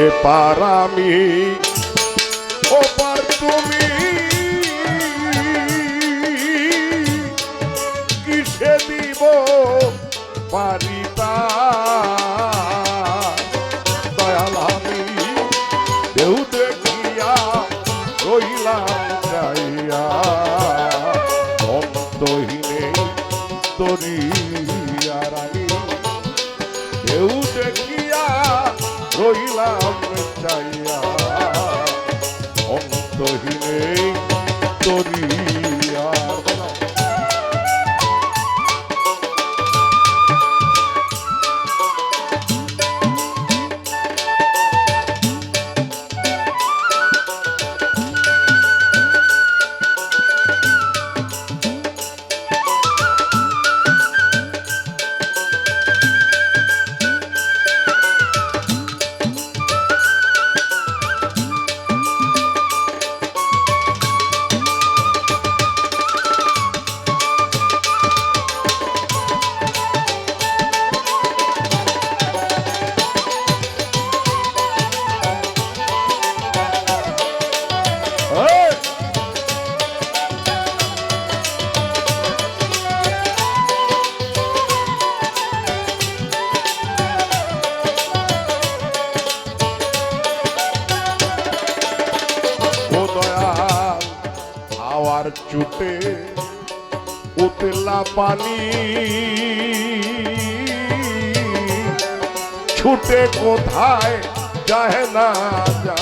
এপার আমি ওপার তুমি কিসে দিব পারিতা? রইলাম চাইয়া উতলা পানি। ছুটে কোথায় যায় না জানি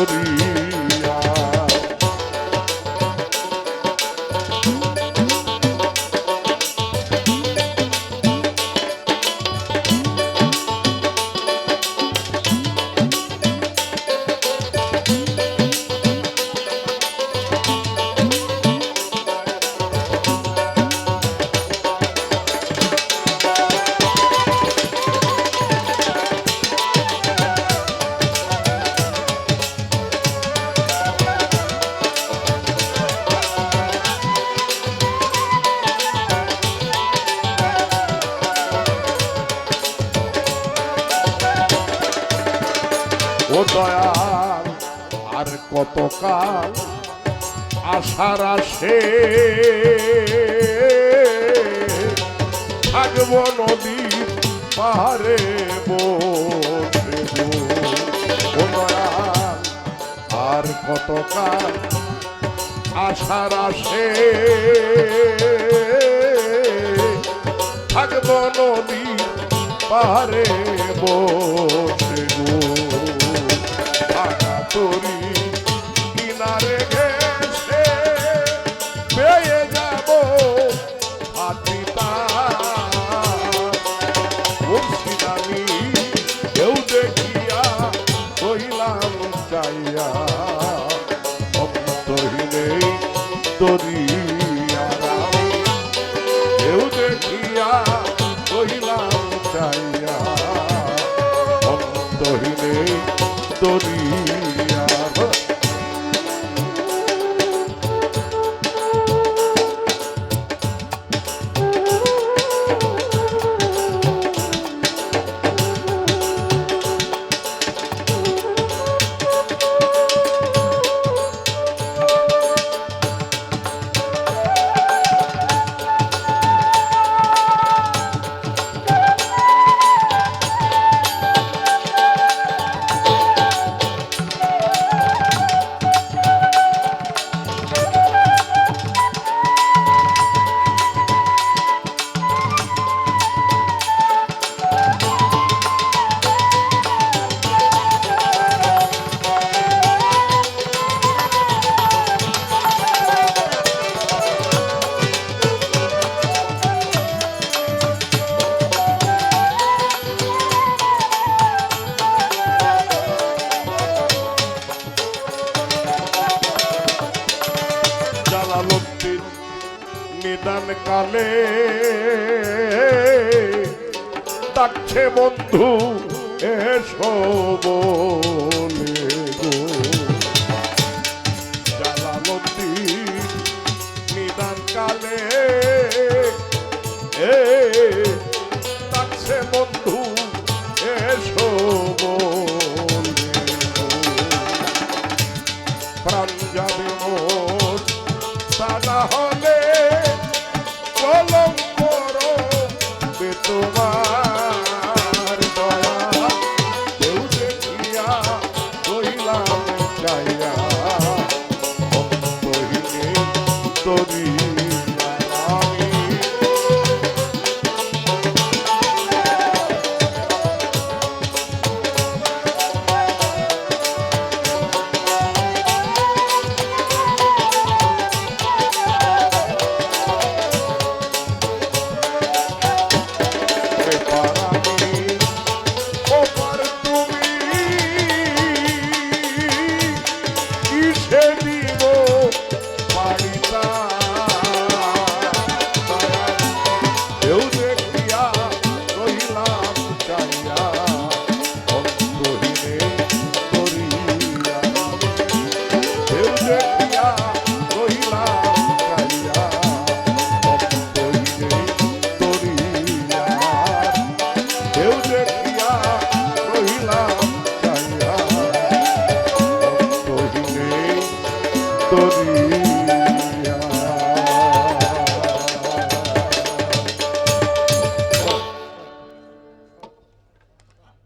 করি দয়াল, আর কতকাল আশার আসে। থাকব নদীর পাহাড়ে বসে। আর কতকাল আশার আসে। থাকব নদীর পাহাড়ে বসে। গো তরি কিনারে ঘেসে পেয়ে যাব হাতিতা মুর্শিদামি কেউ দেখিয়া কইলাম চাইয়া অন্তহীনে তরিয়ার কেউ দেখিয়া কহিলাম চাইয়া অন্তহীনে তরিয়া নিদান কালে। ডাকছে বন্ধু, এসো বলে গো। জালালুদ্দিন নিদান কালে। এ, ডাকছে বন্ধু, এসো বলে প্রাণ যাবে মোর না হলে তোমার দয়া চাইয়া অন্তহীনে তরি